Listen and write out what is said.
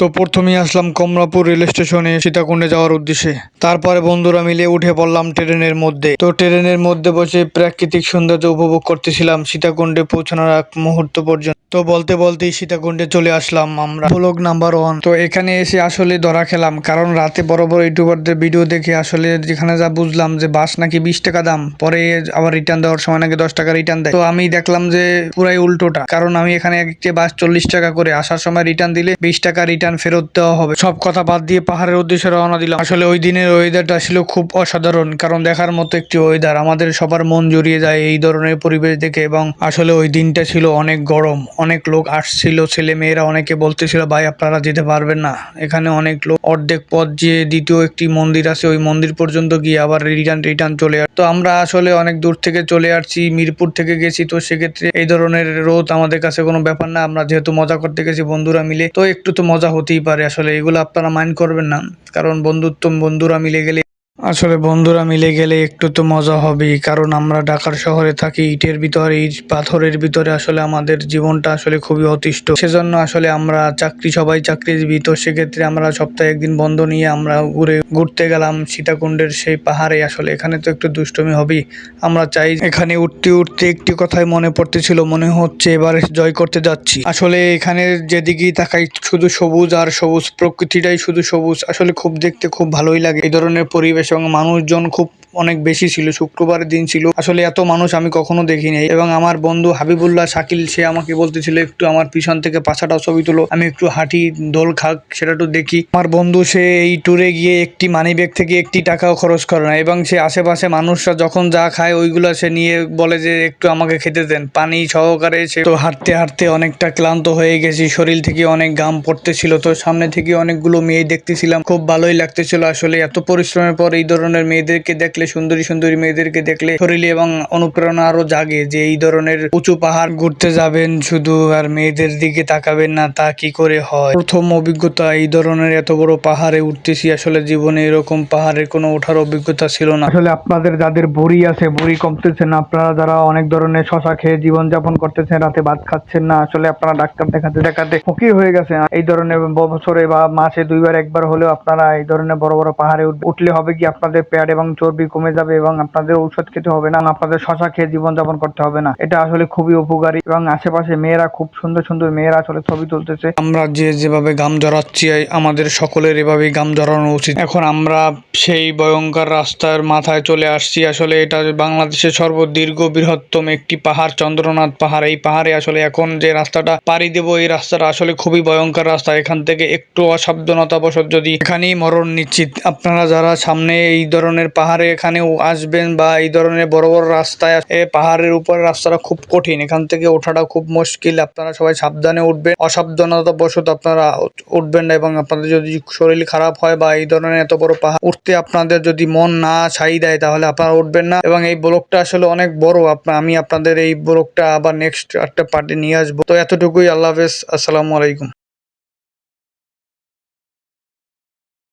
তো প্রথমেই আসলাম কমলাপুর রেল স্টেশনে সীতাকুণ্ডে যাওয়ার উদ্দেশ্যে। তারপরে বন্ধুরা মিলে উঠে পড়লাম ট্রেনের মধ্যে। তো ট্রেনের মধ্যে বসে প্রাকৃতিক সৌন্দর্য উপভোগ করতেছিলাম সীতাকুণ্ডে পৌঁছানোর এক মুহূর্ত পর্যন্ত। তো বলতে বলতেই সীতাকুণ্ডে চলে আসলাম আমরা। Blog number one. তো এখানে এসে আসলে ধরা খেলাম, কারণ রাতে বড় বড় ইউটিউবারদের ভিডিও দেখে আসলে যেখানে যা বুঝলাম যে বাস নাকি বিশ টাকা দাম, পরে আবার রিটার্ন দেওয়ার সময় নাকি দশ টাকা রিটার্ন দেয়। তো আমি দেখলাম যে পুরাই উল্টোটা, কারণ আমি এখানে একটি বাস চল্লিশ টাকা করে আসার সময় রিটার্ন দিলে বিশ টাকা রিটার্ন ফেরত দেওয়া হবে। সব কথা বাদ দিয়ে পাহাড়ের উদ্দেশ্যে রওনা দিলাম। আসলে ওই দিনের ওয়েদারটা ছিল খুব অসাধারণ, কারণ দেখার মতো একটি ওয়েদার আমাদের সবার মন জড়িয়ে যায় এই ধরনের পরিবেশ দেখে এবং আসলে ওই দিনটা ছিল অনেক গরম। অনেক লোক আসছিল ছেলে মেয়েরা অনেকে বলতেছিল, ভাই, আপনারা যেতে পারবেন না। এখানে অনেক লোক অর্ধেক পথ যে দ্বিতীয় একটি মন্দির আছে, ওই মন্দির পর্যন্ত গিয়ে আবার রিটার্ন রিটার্ন চলে তো আমরা আসলে অনেক দূর থেকে চলে আসছি, মিরপুর থেকে গেছি। তো সেক্ষেত্রে এই ধরনের রোদ আমাদের কাছে কোনো ব্যাপার না, আমরা যেহেতু মজা করতে গেছি বন্ধুরা মিলে, তো একটু তো মজা হতেই পারে। আসলে এগুলো আপনারা মাইন্ড করবেন না। কারণ বন্ধুত্ব বন্ধুরা মিলে গেলে আসলে বন্ধুরা মিলে গেলে একটু তো মজা হবেই, কারণ আমরা ঢাকার শহরে থাকি, ইটের ভিতরে, ইট পাথরের ভিতরে আসলে আমাদের জীবনটা আসলে খুবই অতিষ্ঠ। সেজন্য আসলে আমরা চাকরি, সবাই চাকরিজীবী, তো সেক্ষেত্রে আমরা সপ্তাহে একদিন বন্ধ নিয়ে আমরা ঘুরে ঘুরতে গেলাম সীতাকুণ্ডের সেই পাহাড়ে। আসলে এখানে তো একটু দুষ্টমি হবেই। আমরা চাই এখানে উঠতে উঠতে একটি কথাই মনে পড়তেছিল, মনে হচ্ছে এবারে জয় করতে যাচ্ছি। আসলে এখানে যেদিকেই তাকাই, শুধু সবুজ আর সবুজ, প্রকৃতিটাই শুধু সবুজ। আসলে খুব দেখতে খুব ভালোই লাগে। এই ধরনের পরিবেশ এবং মানুষজন খুব অনেক বেশি ছিল, শুক্রবারের দিন ছিল। আসলে এত মানুষ আমি কখনো দেখিনি। এবং আমার বন্ধু হাবিবুল্লাহ শাকিল, সে আমাকে বলতেছিল, একটু আমার পিছন থেকে পাছাটা ছবি তুলো, আমি একটু হাঁটি, দোল খাক, সেটা একটু দেখি। আমার বন্ধু, সে এই ট্যুরে গিয়ে একটি মানি ব্যাগ থেকে একটি টাকাও খরচ করে না। এবং সে আশেপাশে মানুষরা যখন যা খায়, ওইগুলো সে নিয়ে বলে যে, একটু আমাকে খেতে দেন। পানি সহকারে সে তো হাঁটতে হাঁটতে অনেকটা ক্লান্ত হয়ে গেছি। শরীর থেকে অনেক গাম পড়তেছিল তো সামনে থেকে অনেকগুলো মেয়ে দেখতেছিলাম। খুব ভালোই লাগতেছিল। আসলে এত পরিশ্রমের পর এই ধরনের মেয়েদেরকে দেখলে সুন্দরী সুন্দরী মেয়েদেরকে দেখলে শরীরে এবং অনুপ্রেরণা আরও জাগে যে এই ধরনের উঁচু পাহাড় ঘুরতে যাবেন শুধু আর মেয়েদের দিকে তাকাবেন না, তা কি করে হয়? প্রথম অভিজ্ঞতা, এই ধরনের এত বড় পাহাড়ে উঠতেছি আসলে জীবনে এরকম পাহাড়ে কোনো ওঠার অভিজ্ঞতা ছিল না। আসলে আপনাদের যাদের বড়ি আছে, বড়ি কমতেছেন আপনারা যারা অনেক ধরনের শশা খেয়ে জীবন যাপন করতেছেন, রাতে ভাত খাচ্ছেন না, আসলে আপনারা ডাক্তার দেখাতে দেখাতে ফকির হয়ে গেছে এই ধরনের বছরে বা মাসে দুইবার, একবার হলেও আপনারা এই ধরনের বড় বড় পাহাড়ে উঠলে হবে কি আপনাদের পেট এবং চর্বি কমে যাবে এবং আপনাদের ঔষধ খেতে হবে না, আপনাদের শশা খেয়ে জীবন যাপন করতে হবে না। এটা আসলে খুবই উপকারী এবং আশেপাশে মেয়েরা খুব সুন্দর সুন্দর মেয়েরা আসলে ছবি তুলতেছে। আমরা যে যেভাবে গাম জড়াচ্ছি আমাদের সকলের এভাবেই গাম জড়ানো উচিত। এখন আমরা সেই ভয়ঙ্কর রাস্তার মাথায় চলে আসছি। আসলে এটা বাংলাদেশের সর্বদীর্ঘ বৃহত্তম একটি পাহাড়, চন্দ্রনাথ পাহাড়। এই পাহাড়ে আসলে এখন যে রাস্তাটা পাড়ি দেবো, এই রাস্তাটা আসলে খুবই ভয়ঙ্কর রাস্তা। এখান থেকে একটু অসাবধানতাবশত যদি এখানেই মরণ নিশ্চিত। আপনারা যারা সামনে এই ধরনের পাহাড়ে এখানেও আসবেন বা এই ধরনের বড় বড় রাস্তায় পাহাড়ের উপর রাস্তাটা খুব কঠিন। এখান থেকে ওঠাটা খুব মুশকিল। আপনারা সবাই সাবধানে উঠবেন। অসাবধানতা অসাবধানতাবশত আপনারা উঠবেন না এবং আপনাদের যদি শরীর খারাপ হয় বা এই ধরনের এত বড় পাহাড় উঠতে আপনাদের যদি মন না ছাই দেয়, তাহলে আপনারা উঠবেন না। এবং এই ব্লকটা আসলে অনেক বড়। আমি আপনাদের এই ব্লকটা আবার নেক্সট একটা পার্টি নিয়ে আসব। তো এতটুকুই। আল্লাহ হাফেজ। আসসালামু আলাইকুম।